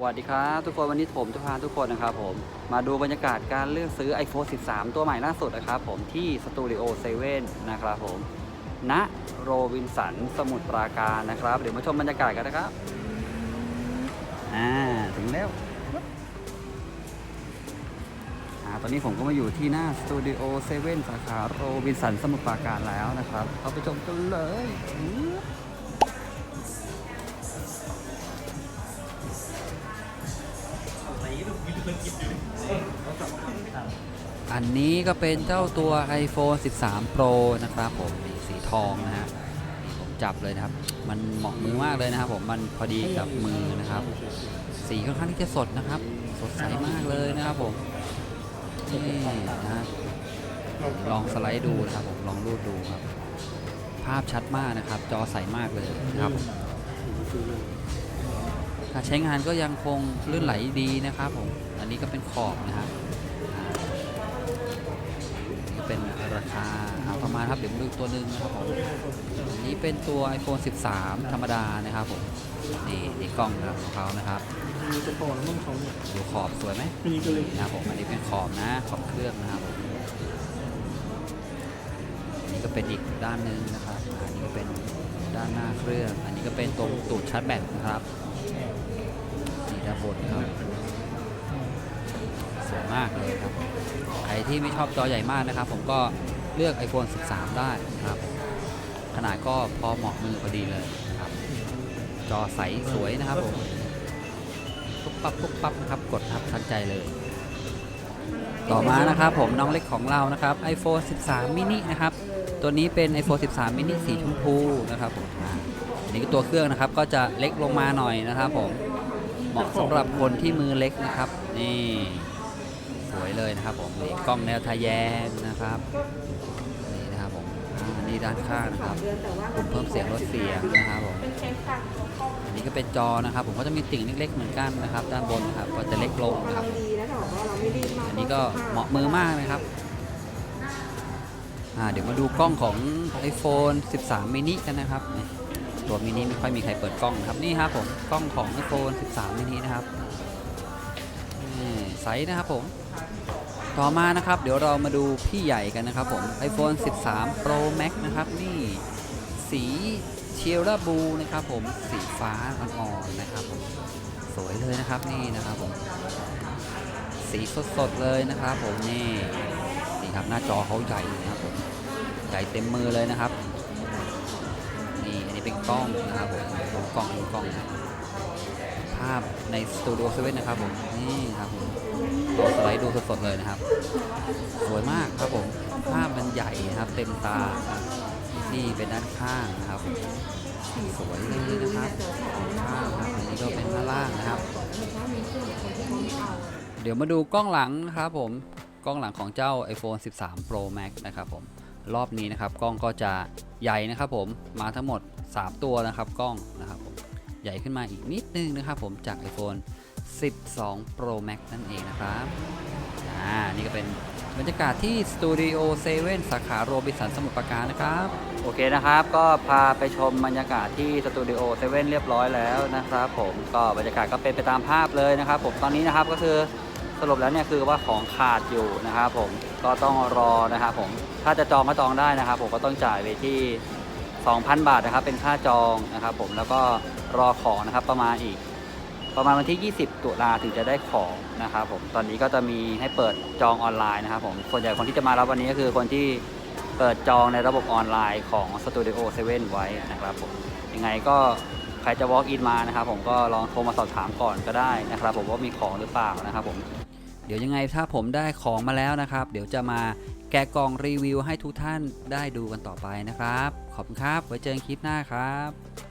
สวัสดีครับทุกคนวันนี้ผมจะพาทุกคนนะครับผมมาดูบรรยากาศการเลือกซื้อ iPhone 13 ตัวใหม่ล่าสุดนะครับผมที่สตูดิโอเซเว่นนะครับผมณโรบินสันสมุทรปราการนะครับ เดี๋ยวมาชมบรรยากาศกันนะครับอ่าถึงแล้วอ่าตอนนี้ผมก็มาอยู่ที่หน้าสตูดิโอเซเว่นสาขาโรบินสันสมุทรปราการแล้วนะครับเอาไปชมกันเลย อันนี้ก็เป็นเจ้าตัว iPhone 13 Pro นะครับผมนี่สีทองนะฮะนี่ผมจับเลยนะครับ มันเหมาะมือมากเลยนะครับผมมันพอดีกับมือนะครับ สีค่อนข้างที่จะสดนะครับ สดใสมากเลยนะครับผมนี่นะฮะลองสไลด์ดูนะครับผมลองรูดดูครับ ภาพชัดมากนะครับ จอใสมากเลยนะครับการใช้งานก็ยังคงลื่นไหลดีนะครับผมอันนี้ก็เป็นขอบนะครับ ราคาเอาประมาณครับเดี๋ยวมาดูอีกตัวหนึ่งนะครับผมอันนี้เป็นตัว iPhone 13 ธรรมดานะครับผมนี่นี่กล้องนะครับของเขานะครับมีจะพอแล้วมั้งเขาเนี่ยดูขอบสวยไหมอันนี้ก็เลยนะครับผมอันนี้เป็นขอบนะขอบเครื่องนะครับผมอันนี้ก็เป็นอีกด้านหนึ่งนะครับอันนี้ก็เป็นด้านหน้าเครื่อง อันนี้ก็เป็นตรงตูดชาร์จแบตนะครับนี่ด้านบนนะครับสวยมากเลยครับ ที่ไม่ชอบจอใหญ่มากนะครับ ผมก็เลือก iPhone 13 ได้นะครับ ขนาดก็พอเหมาะมือพอดีเลยนะครับ จอใสสวยนะครับผมปุ๊บปั๊บปุ๊บปั๊บนะครับกดครับทันใจเลย ต่อมานะครับผมน้องเล็กของเรานะครับ iPhone 13 mini นะครับ ตัวนี้เป็น iPhone 13 mini สีชมพูนะครับผมอันนี้ก็ตัวเครื่องนะครับก็จะเล็กลงมาหน่อยนะครับผมเหมาะสำหรับคนที่มือเล็กนะครับนี่ สวยเลยนะครับผมนี่กล้องแนวทะแยงนะครับนี่นะครับผมอันนี้ด้านข้างนะครับปุ่มเพิ่มเสียงลดเสียงนะครับผมอันนี้ก็เป็นจอนะครับ ผมก็จะมีติ่งเล็กๆเหมือนกันนะครับ ด้านบนนะครับก็จะเล็กลงนะครับอันนี้ก็เหมาะมือมากนะครับเดี๋ยวมาดูกล้องของ iPhone 13 mini กันนะครับ ตัวมินิไม่ค่อยมีใครเปิดกล้องนะครับนี่ครับผมกล้องของ iPhone 13 mini นะครับ สนะครับผม ต่อมานะครับเดี๋ยวเรามาดูพี่ใหญ่กันนะครับผม iPhone 13 Pro Max นะครับนี่สีเชียร่าบูนะครับผมสีฟ้าอ่อนๆนะครับผมสวยเลยนะครับนี่นะครับผมสีสดๆเลยนะครับผมนี่นี่ครับหน้าจอเขาใหญ่นะครับผมใหญ่เต็มมือเลยนะครับนี่อันนี้เป็นกล้องนะครับผมกล้องกล้องนะภาพในสตูดิโอเซเว่นนะครับผมนี่ครับผมลองสไลด์ดูสดๆเลยนะครับ สวยมากครับผมภาพมันใหญ่นะครับเต็มตาครับนี่เป็นด้านข้างนะครับสวยเลยนะครับข้างครับอันนี้ก็เป็นด้านล่างนะครับ เดี๋ยวมาดูกล้องหลังนะครับผมกล้องหลังของเจ้า iPhone 13 Pro Max นะครับผมรอบนี้นะครับกล้องก็จะใหญ่นะครับผมมาทั้งหมด 3 ตัวนะครับกล้องนะครับ หญ่ขึ้นมาอีกนิดนึงนะครับผมจาก iPhone 12 Pro Max นั่นเองนะครับ อ่า นี่ก็เป็นบรรยากาศที่สตูดิโอเซเว่นสาขาโรบิสันสมุทรปราการนะครับ โอเคนะครับ ก็พาไปชมบรรยากาศที่สตูดิโอเซเว่นเรียบร้อยแล้วนะครับผมก็บรรยากาศก็เป็นไปตามภาพเลยนะครับผมตอนนี้นะครับก็คือสรุปแล้วเนี่ยคือว่าของขาดอยู่นะครับผมก็ต้องรอนะครับผมถ้าจะจองก็จองได้นะครับ ผมก็ต้องจ่ายไปที่ 2,000 บาทนะครับ เป็นค่าจองนะครับผมแล้วก็ รอของนะครับประมาณอีก ประมาณวันที่ 20 ตุลาถึงจะได้ของนะครับผมตอนนี้ก็จะมีให้เปิดจองออนไลน์นะครับผมส่วนใหญ่คนที่จะมารับวันนี้ก็คือคนที่เปิดจองในระบบออนไลน์ของ Studio 7 ไว้นะครับผมยังไงก็ใครจะ walk in มานะครับผมก็ลองโทรมาสอบถามก่อนก็ได้นะครับ ผมว่ามีของหรือเปล่านะครับผมเดี๋ยวยังไงถ้าผมได้ของมาแล้วนะครับ เดี๋ยวจะมาแกะกล่องรีวิวให้ทุกท่านได้ดูกันต่อไปนะครับ ขอบคุณครับ ไว้เจอกันคลิปหน้าครับ